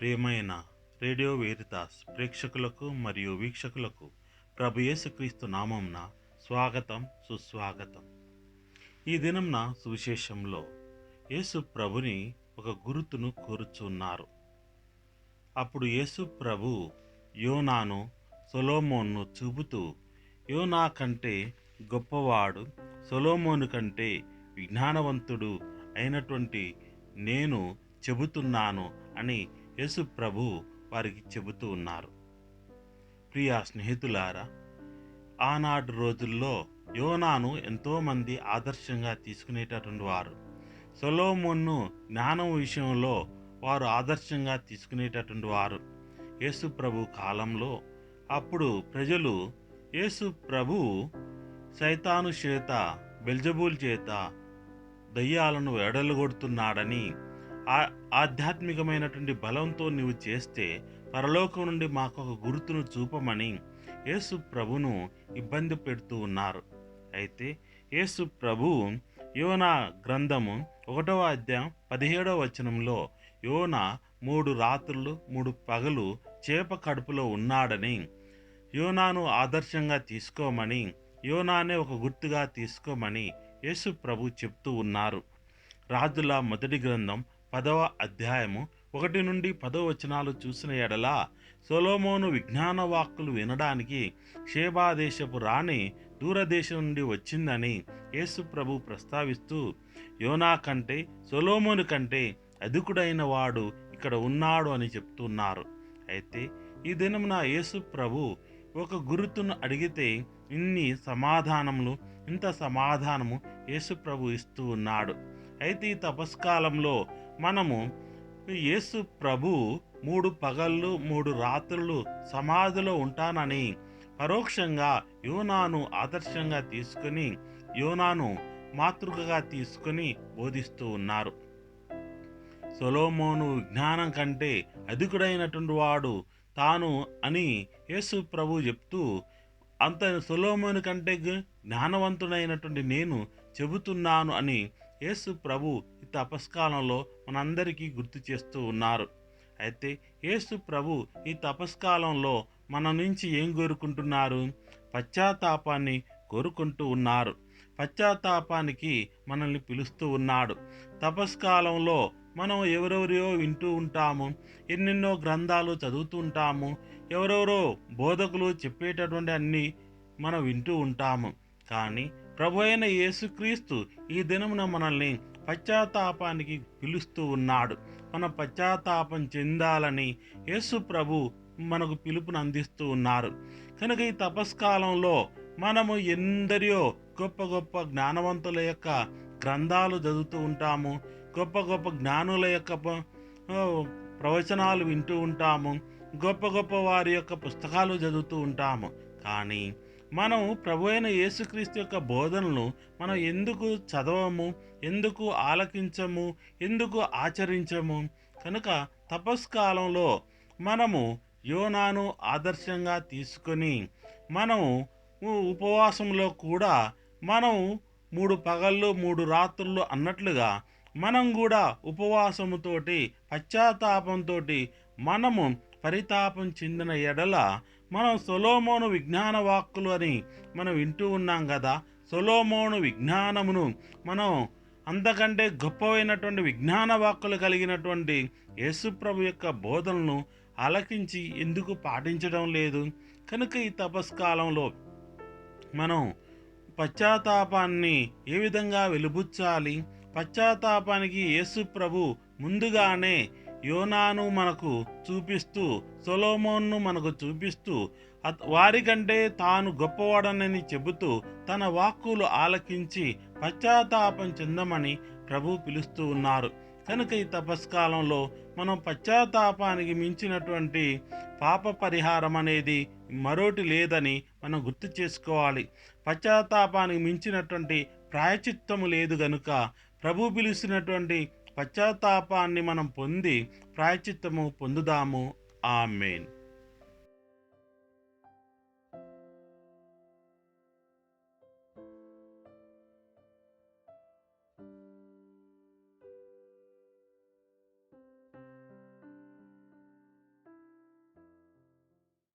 ప్రియమైన రేడియో వేరితాస్ ప్రేక్షకులకు మరియు వీక్షకులకు ప్రభు యేసుక్రీస్తు నామంన స్వాగతం సుస్వాగతం. ఈ దినంన సువిశేషంలో యేసు ప్రభుని ఒక గురుతును కోరుచున్నారు. అప్పుడు యేసు ప్రభు యోనాను సొలోమోన్ను చూపుతూ యోనా కంటే గొప్పవాడు సొలోమోను కంటే విజ్ఞానవంతుడు అయినటువంటి నేను చెబుతున్నాను అని యేసు ప్రభు వారికి చెబుతూ ఉన్నారు. ప్రియా స్నేహితులారా ఆనాటి రోజుల్లో యోనాను ఎంతోమంది ఆదర్శంగా తీసుకునేటటువంటి వారు సొలోమోన్ను జ్ఞానం విషయంలో వారు ఆదర్శంగా తీసుకునేటటువంటి వారు యేసు ప్రభు కాలంలో. అప్పుడు ప్రజలు యేసు ప్రభు సైతాను చేత బెల్జబూల్ చేత దయ్యాలను ఎడలుగొడుతున్నాడని ఆధ్యాత్మికమైనటువంటి బలంతో నీవు చేస్తే పరలోకం నుండి మాకు ఒక గుర్తును చూపమని యేసు ప్రభును ఇబ్బంది పెడుతూ ఉన్నారు. అయితే యేసు ప్రభు యోనా గ్రంథము ఒకటవ అధ్యాయం పదిహేడవ వచనంలో యోన మూడు రాత్రులు మూడు పగలు చేప కడుపులో ఉన్నాడని యోనాను ఆదర్శంగా తీసుకోమని యోనానే ఒక గుర్తుగా తీసుకోమని యేసు ప్రభు చెప్తూ ఉన్నారు. రాజుల మొదటి గ్రంథం పదవ అధ్యాయము ఒకటి నుండి పదవ వచనాలు చూసిన ఎడల సొలోమోను విజ్ఞాన వాక్కులు వినడానికి షేబాదేశపు రాణి దూరదేశం నుండి వచ్చిందని యేసు ప్రభు ప్రస్తావిస్తూ యోనా కంటే సొలోమోను కంటే అధికుడైన వాడు ఇక్కడ ఉన్నాడు అని చెప్తున్నారు. అయితే ఈ దినమున యేసు ప్రభు ఒక గురుతును అడిగితే ఇన్ని సమాధానములు ఇంత సమాధానము యేసు ప్రభు ఇస్తూ ఉన్నాడు. అయితే ఈ తపస్కాలంలో మనము యేసు ప్రభు మూడు పగళ్ళు మూడు రాత్రులు సమాధిలో ఉంటానని పరోక్షంగా యోనాను ఆదర్శంగా తీసుకుని యోనాను మాతృకగా తీసుకుని బోధిస్తూ ఉన్నారు. సొలోమోను జ్ఞానం కంటే అధికుడైనటువంటి వాడు తాను అని యేసు ప్రభు చెప్తూ అంత సొలోమోను కంటే జ్ఞానవంతుడైనటువంటి నేను చెబుతున్నాను అని యేసు ప్రభు ఈ తపస్కాలంలో మనందరికీ గుర్తు చేస్తూ ఉన్నారు. అయితే యేసు ప్రభు ఈ తపస్కాలంలో మన నుంచి ఏం కోరుకుంటున్నారు? పశ్చాత్తాపాన్ని కోరుకుంటూ ఉన్నారు. పశ్చాత్తాపానికి మనల్ని పిలుస్తూ ఉన్నాడు. తపస్కాలంలో మనం ఎవరెవరియో వింటూ ఉంటాము. ఎన్నెన్నో గ్రంథాలు చదువుతూ ఉంటాము. ఎవరెవరో బోధకులు చెప్పేటటువంటి అన్నీ మనం వింటూ ఉంటాము. కానీ ప్రభు అయిన యేసుక్రీస్తు ఈ దినమున మనల్ని పశ్చాత్తాపానికి పిలుస్తూ ఉన్నాడు. మన పశ్చాత్తాపం చెందాలని యేసు ప్రభు మనకు పిలుపును అందిస్తూ ఉన్నారు. కనుక ఈ తపస్కాలంలో మనము ఎందరియో గొప్ప గొప్ప జ్ఞానవంతుల యొక్క గ్రంథాలు చదువుతూ ఉంటాము. గొప్ప గొప్ప జ్ఞానుల యొక్క ప్రవచనాలు వింటూ ఉంటాము. గొప్ప గొప్ప వారి యొక్క పుస్తకాలు చదువుతూ ఉంటాము. కానీ మనం ప్రభు అయిన యేసుక్రీస్తు యొక్క బోధనలు మనం ఎందుకు చదవము ఎందుకు ఆలకించము ఎందుకు ఆచరించము? కనుక తపస్కాలంలో మనము యోనాను ఆదర్శంగా తీసుకొని మనము ఉపవాసంలో కూడా మనం మూడు పగళ్ళు మూడు రాత్రులు అన్నట్లుగా మనం కూడా ఉపవాసముతోటి పశ్చాత్తాపంతో మనము పరితాపం చెందిన ఎడల మనం సొలోమోను విజ్ఞాన వాక్కులు అని మనం వింటూ ఉన్నాం కదా. సొలోమోను విజ్ఞానమును మనం అంతకంటే గొప్పవైనటువంటి విజ్ఞాన వాక్కులు కలిగినటువంటి యేసుప్రభు యొక్క బోధనలను ఆలకించి ఎందుకు పాటించడం లేదు? కనుక ఈ తపస్కాలంలో మనం పశ్చాత్తాపాన్ని ఏ విధంగా వెలుబుచ్చాలి? పశ్చాత్తాపానికి యేసు ప్రభు ముందుగానే యోనాను మనకు చూపిస్తూ సొలోమోన్ను మనకు చూపిస్తూ వారికంటే తాను గొప్పవాడనని చెబుతూ తన వాక్కులు ఆలకించి పశ్చాత్తాపం చెందమని ప్రభు పిలుస్తూ ఉన్నారు. కనుక ఈ తపస్కాలంలో మనం పశ్చాత్తాపానికి మించినటువంటి పాప పరిహారం అనేది మరోటి లేదని మనం గుర్తు చేసుకోవాలి. పశ్చాత్తాపానికి మించినటువంటి ప్రాయచిత్తము లేదు గనుక ప్రభు పిలిచినటువంటి పశ్చాత్తాపాన్ని మనం పొంది ప్రాయచిత్తము పొందుదాము. ఆమెన్.